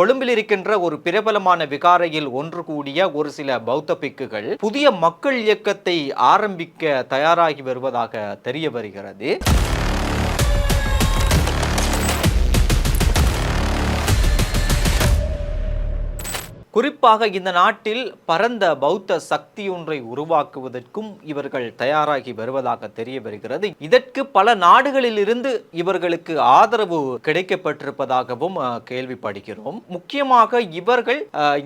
கொழும்பில் இருக்கின்ற ஒரு பிரபலமான விகாரையில் ஒன்று கூடிய ஒரு சில பௌத்த பிக்குகள் புதிய மக்கள் இயக்கத்தை ஆரம்பிக்க தயாராகி வருவதாக தெரிய வருகிறது. குறிப்பாக இந்த நாட்டில் பரந்த பௌத்த சக்தி ஒன்றை உருவாக்குவதற்கும் இவர்கள் தயாராகி வருவதாக தெரிய வருகிறது. இதற்கு பல நாடுகளில் இருந்து இவர்களுக்கு ஆதரவு கிடைக்கப்பட்டிருப்பதாகவும் கேள்விப்படுகிறோம். முக்கியமாக இவர்கள்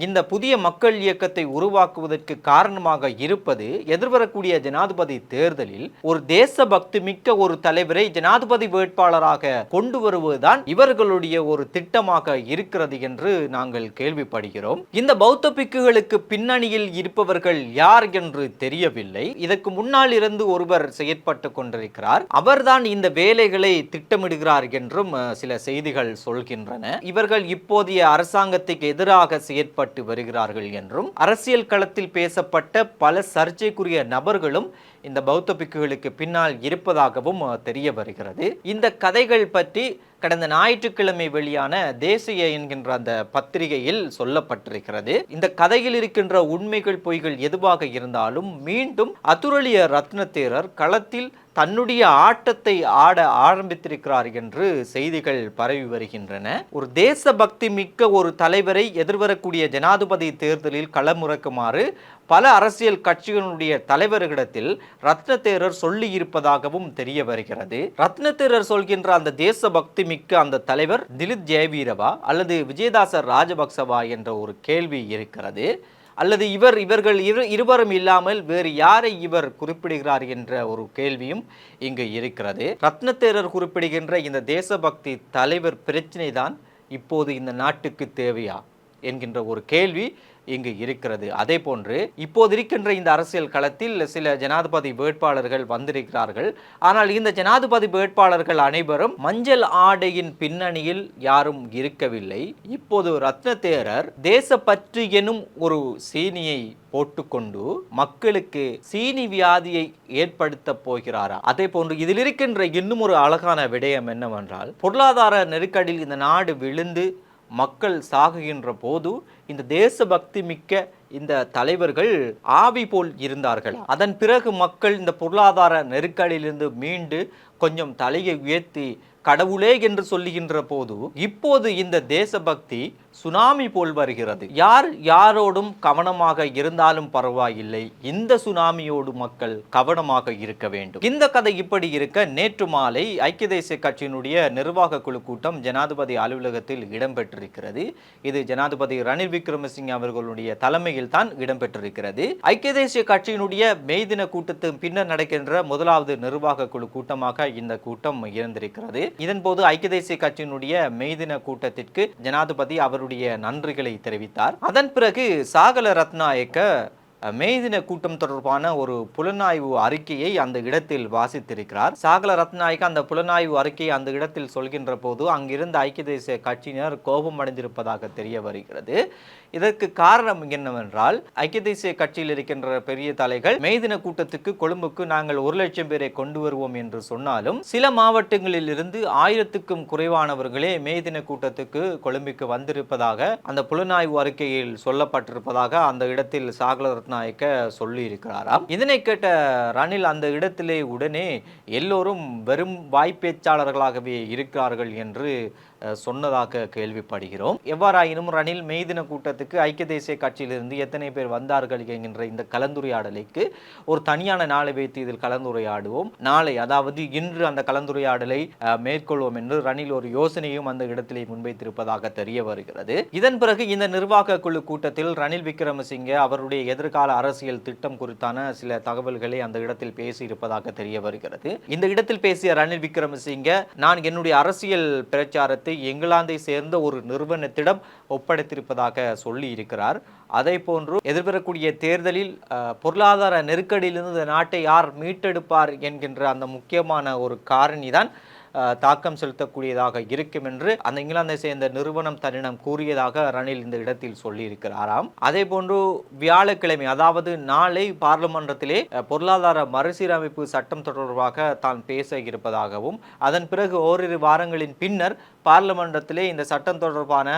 இந்த புதிய மக்கள் இயக்கத்தை உருவாக்குவதற்கு காரணமாக இருப்பது எதிர்வரக்கூடிய ஜனாதிபதி தேர்தலில் ஒரு தேசபக்தி மிக்க ஒரு தலைவரை ஜனாதிபதி வேட்பாளராக கொண்டு வருவதுதான் இவர்களுடைய ஒரு திட்டமாக இருக்கிறது என்று நாங்கள் கேள்விப்படுகிறோம். இந்த பௌத்த பிக்குகளுக்கு பின்னணியில் இருப்பவர்கள் யார் என்று தெரியவில்லை. இதற்கு முன்னால் இருந்து ஒருவர் செயற்பட்டு கொண்டிருக்கிறார். அவர்தான் இந்த வேலைகளை திட்டமிடுகிறார் என்றும் சில செய்திகள் சொல்கின்றன. இவர்கள் இப்போதைய அரசாங்கத்துக்கு எதிராக செயற்பட்டு வருகிறார்கள் என்றும் அரசியல் களத்தில் பேசப்பட்ட பல சர்ச்சைக்குரிய நபர்களும் இந்த பௌத்த பிக்குகளுக்கு பின்னால் இருப்பதாகவும் தெரிய வருகிறது. இந்த கதைகள் பற்றி கடந்த ஞாயிற்றுக்கிழமை வெளியான தேசிய என்கின்ற அந்த பத்திரிகையில் சொல்லப்பட்டிருக்கிறது. இந்த கதையில் இருக்கின்ற உண்மைகள் பொய்கள் எதுவாக இருந்தாலும் மீண்டும் அதுரலிய ரத்னத்தேரர் களத்தில் தன்னுடைய ஆட்டத்தை ஆட ஆரம்பித்திருக்கிறார் என்று செய்திகள் பரவி வருகின்றன. ஒரு தேசபக்தி மிக்க ஒரு தலைவரை எதிர்வரக்கூடிய ஜனாதிபதி தேர்தலில் களமுறக்குமாறு பல அரசியல் கட்சிகளுடைய தலைவர்களிடத்தில் ரத்னதேரர் சொல்லி இருப்பதாகவும் தெரிய வருகிறது. ரத்னதேரர் சொல்கின்ற அந்த தேசபக்தி மிக்க அந்த தலைவர் திலித் ஜெயவீரவா அல்லது விஜயதாசர் ராஜபக்சவா என்ற ஒரு கேள்வி இருக்கிறது. அல்லது இவர் இவர்கள் இரு இருவரும் இல்லாமல் வேறு யாரை இவர் குறிப்பிடுகிறார் என்ற ஒரு கேள்வியும் இங்கு இருக்கிறது. ரத்னத்தேரர் குறிப்பிடுகின்ற இந்த தேசபக்தி தலைவர் பிரச்சினை தான் இப்போது இந்த நாட்டுக்கு தேவையா? என்கின்ற ஒரு கேள்வி இங்கு இருக்கிறது. அதே போன்று இப்போது இருக்கின்ற இந்த அரசியல் களத்தில் சில ஜனாதிபதி வேட்பாளர்கள் வந்திருக்கிறார்கள். ஆனால் இந்த ஜனாதிபதி வேட்பாளர்கள் அனைவரும் மஞ்சள் ஆடையின் பின்னணியில் யாரும் இருக்கவில்லை. இப்போது ரத்னதேரர் தேசப்பற்று எனும் ஒரு சீனியை போட்டுக்கொண்டு மக்களுக்கு சீனி வியாதியை ஏற்படுத்த போகிறாரா? அதே போன்று இதில் இருக்கின்ற இன்னும் ஒரு அழகான விடயம் என்னவென்றால் பொருளாதார நெருக்கடியில் இந்த நாடு விழுந்து மக்கள் சாகுகின்ற போது இந்த தேசபக்தி மிக்க இந்த தலைவர்கள் ஆவி போல் இருந்தார்கள். அதன் பிறகு மக்கள் இந்த பொருளாதார நெருக்கடியிலிருந்து மீண்டு கொஞ்சம் தலையை உயர்த்தி கடவுளே என்று சொல்லுகின்ற போது இப்போது இந்த தேசபக்தி சுனாமி போல் வருகிறது. யார் யாரோடும் கவனமாக இருந்தாலும் பரவாயில்லை. இந்த சுனாமியோடு மக்கள் கவனமாக இருக்க வேண்டும். இந்த கதை இப்படி இருக்க. நேற்று மாலை ஐக்கிய தேசிய கட்சியினுடைய நிர்வாக குழு கூட்டம் ஜனாதிபதி அலுவலகத்தில் இடம்பெற்றிருக்கிறது. இது ஜனாதிபதி ரணில் விக்ரமசிங்க அவர்களுடைய தலைமையில் தான் இடம்பெற்றிருக்கிறது. ஐக்கிய தேசிய கட்சியினுடைய மெய் தின கூட்டத்தின் பின்னர் நடக்கின்ற முதலாவது நிர்வாக குழு கூட்டமாக இந்த கூட்டம் இருந்திருக்கிறது இதன்போது ஐக்கிய தேசிய கட்சியினுடைய மெய் தின கூட்டத்திற்கு ஜனாதிபதி அவர் அவருடைய நன்றிகளை தெரிவித்தார். அதன் பிறகு சாகல ரத்நாயக்க மேதின கூட்டம் தொடர்பான ஒரு புலனாய்வு அறிக்கையை அந்த இடத்தில் வாசித்திருக்கிறார். சாகல ரத்நாயக்க அந்த புலனாய்வு அறிக்கையை அந்த இடத்தில் சொல்கின்ற போது அங்கிருந்த ஐக்கிய தேசிய கட்சியினர் கோபம் அடைந்திருப்பதாக தெரிய வருகிறது. இதற்கு காரணம் என்னவென்றால் ஐக்கிய தேசிய கட்சியில் இருக்கின்ற பெரிய தலைகள் மெய்தின கூட்டத்துக்கு கொழும்புக்கு நாங்கள் ஒரு லட்சம் பேரை கொண்டு வருவோம் என்று சொன்னாலும் சில மாவட்டங்களில் இருந்து ஆயிரத்துக்கும் குறைவானவர்களே மெய்தின கூட்டத்துக்கு கொழும்புக்கு வந்திருப்பதாக அந்த புலனாய்வு அறிக்கையில் சொல்லப்பட்டிருப்பதாக அந்த இடத்தில் சாகல ரத்ன சொல்லி சொல்லியிருக்கிறாராம். இதனை கேட்ட ரணில் அந்த இடத்திலே உடனே எல்லோரும் வெறும் வாய்ப்பேச்சாளர்களாகவே இருக்கிறார்கள் என்று சொன்னதாக கேள்விப்படுகிறோம். எவ்வாறாயினும் ரணில் மெய்தின கூட்டத்துக்கு ஐக்கிய தேசிய கட்சியிலிருந்து எத்தனை பேர் வந்தார்கள் என்கின்ற இந்த கலந்துரையாடலுக்கு ஒரு தனியான நாளை வைத்து இதில் கலந்துரையாடுவோம். நாளை அதாவது இன்று அந்த கலந்துரையாடலை மேற்கொள்வோம் என்று ரணில் ஒரு யோசனையும் அந்த இடத்திலே முன்வைத்திருப்பதாக தெரிய வருகிறது. இதன் பிறகு இந்த நிர்வாக குழு கூட்டத்தில் ரணில் விக்ரமசிங்கே அவருடைய எதிர்கால அரசியல் திட்டம் குறித்தான சில தகவல்களை அந்த இடத்தில் பேசியிருப்பதாக தெரிய வருகிறது. இந்த இடத்தில் பேசிய ரணில் விக்ரமசிங்க நான் என்னுடைய அரசியல் பிரச்சாரத்தை இங்கிலாந்தை சேர்ந்த ஒரு நிறுவனத்திடம் ஒப்படைத்திருப்பதாக சொல்லி இருக்கிறார் அதே போன்று எதிர்வரக்கூடிய தேர்தலில் பொருளாதார நெருக்கடியிலிருந்து நாட்டை யார் மீட்டெடுப்பார் என்கின்ற அந்த முக்கியமான ஒரு காரணி தான் தாக்கம் செலுத்தக்கூடியதாக இருக்கும் என்று அந்த இங்கிலாந்தை சேர்ந்த நிறுவனம் தன்னிடம் கூறியதாக ரணில் இந்த இடத்தில் சொல்லியிருக்கிறாராம். அதே போன்று வியாழக்கிழமை அதாவது நாளை பார்லிமன்றத்திலே பொருளாதார மறுசீரமைப்பு சட்டம் தொடர்பாக தான் பேச இருப்பதாகவும் அதன் பிறகு ஓரிரு வாரங்களின் பின்னர் பார்லிமன்றத்திலே இந்த சட்டம் தொடர்பான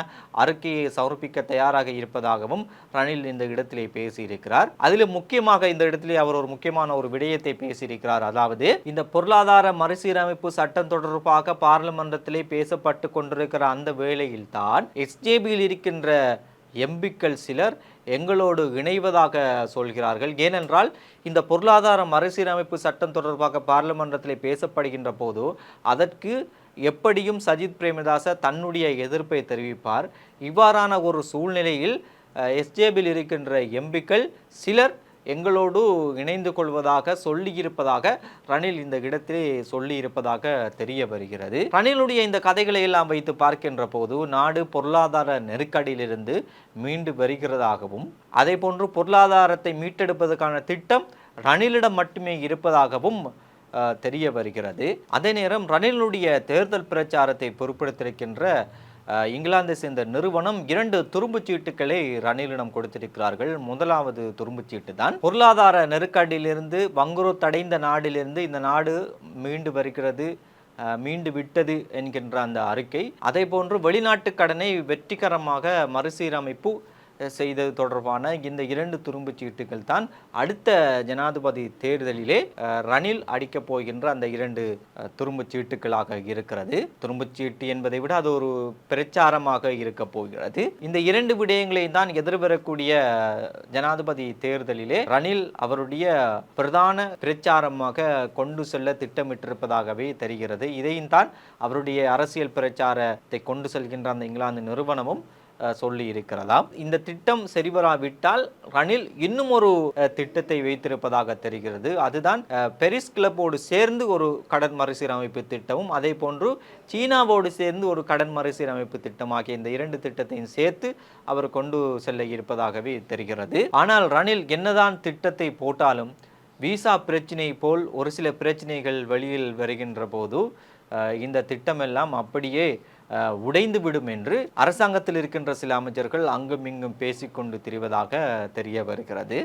அறிக்கையை சமர்ப்பிக்க தயாராக இருப்பதாகவும் ரணில் இந்த இடத்திலே பேசியிருக்கிறார். அதில் முக்கியமாக இந்த இடத்திலே அவர் ஒரு முக்கியமான ஒரு விடயத்தை பேசியிருக்கிறார். அதாவது இந்த பொருளாதார மறுசீரமைப்பு சட்டம் தொடர்பாக பார்லிமன்றத்திலே பேசப்பட்டு கொண்டிருக்கிற அந்த வேளையில்தான் எஸ்ஜேபியில் இருக்கின்ற எம்பிக்கள் சிலர் எங்களோடு இணைவதாக சொல்கிறார்கள். ஏனென்றால் இந்த பொருளாதார மறுசீரமைப்பு சட்டம் தொடர்பாக பார்லிமன்றத்தில் பேசப்படுகின்ற போது அதற்கு எப்படியும் சஜித் பிரேமதாச தன்னுடைய எதிர்ப்பை தெரிவிப்பார். இவ்வாறான ஒரு சூழ்நிலையில் எஸ்ஜேபியில் இருக்கின்ற எம்பிக்கள் சிலர் எங்களோடு இணைந்து கொள்வதாக சொல்லியிருப்பதாக ரணில் இந்த இடத்திலே சொல்லியிருப்பதாக தெரிய வருகிறது. ரணிலுடைய இந்த கதைகளை எல்லாம் வைத்து பார்க்கின்ற போது நாடு பொருளாதார நெருக்கடியிலிருந்து மீண்டு வருகிறதாகவும் அதே போன்று பொருளாதாரத்தை மீட்டெடுப்பதற்கான திட்டம் ரணிலிடம் மட்டுமே இருப்பதாகவும் தெரிய வருகிறது. அதே நேரம் ரணிலுடைய தேர்தல் பிரச்சாரத்தை பொறுப்பெடுத்திருக்கின்ற இங்கிலாந்தை சேர்ந்த நிறுவனம் இரண்டு துரும்புச் சீட்டுகளை ரணிலிடம் கொடுத்திருக்கிறார்கள். முதலாவது துரும்புச் சீட்டு தான். பொருளாதார நெருக்கடியிலிருந்து வங்குரோத்தடைந்த நாடிலிருந்து இந்த நாடு மீண்டு வருகிறது மீண்டு விட்டது என்கின்ற அந்த அறிக்கை. அதே போன்று வெளிநாட்டு கடனை வெற்றிகரமாக மறுசீரமைப்பு செய்தது தொடர்பான இந்த இரண்டு துரும்புச் சீட்டுகள் தான் அடுத்த ஜனாதிபதி தேர்தலிலே ரணில் அடிக்கப் போகின்ற அந்த இரண்டு அஹ், துரும்புச் சீட்டுகளாக இருக்கிறது. துரும்புச் சீட்டு என்பதை விட அது ஒரு பிரச்சாரமாக இருக்க போகிறது. இந்த இரண்டு விடயங்களையும் தான் எதிர்வரக்கூடிய ஜனாதிபதி தேர்தலிலே ரணில் அவருடைய பிரதான பிரச்சாரமாக கொண்டு செல்ல திட்டமிட்டிருப்பதாகவே தெரிகிறது. இதையும் தான் அவருடைய அரசியல் பிரச்சாரத்தை கொண்டு செல்கின்ற அந்த இங்கிலாந்து நிறுவனமும் சொல்லி இருக்கிறதாம். இந்த திட்டம் சரிவராவிட்டால் ரணில் இன்னும் ஒரு திட்டத்தை வைத்திருப்பதாக தெரிகிறது. அதுதான் பெரிஸ் கிளப்போடு சேர்ந்து ஒரு கடன் மறுசீரமைப்பு திட்டமும் அதே போன்று சீனாவோடு சேர்ந்து ஒரு கடன் மறுசீரமைப்பு திட்டம் ஆகிய இந்த இரண்டு திட்டத்தையும் சேர்த்து அவர் கொண்டு செல்ல இருப்பதாகவே தெரிகிறது. ஆனால் ரணில் என்னதான் திட்டத்தை போட்டாலும் விசா பிரச்சினை போல் ஒரு சில பிரச்சனைகள் வெளியில் வருகின்ற போது இந்த திட்டமெல்லாம் அப்படியே உடைந்துவிடும் உடைந்து விடும் என்று அரசாங்கத்தில் இருக்கின்ற சில அமைச்சர்கள் அங்கும் இங்கும் பேசிக்கொண்டு திரிவதாக தெரிய வருகிறது.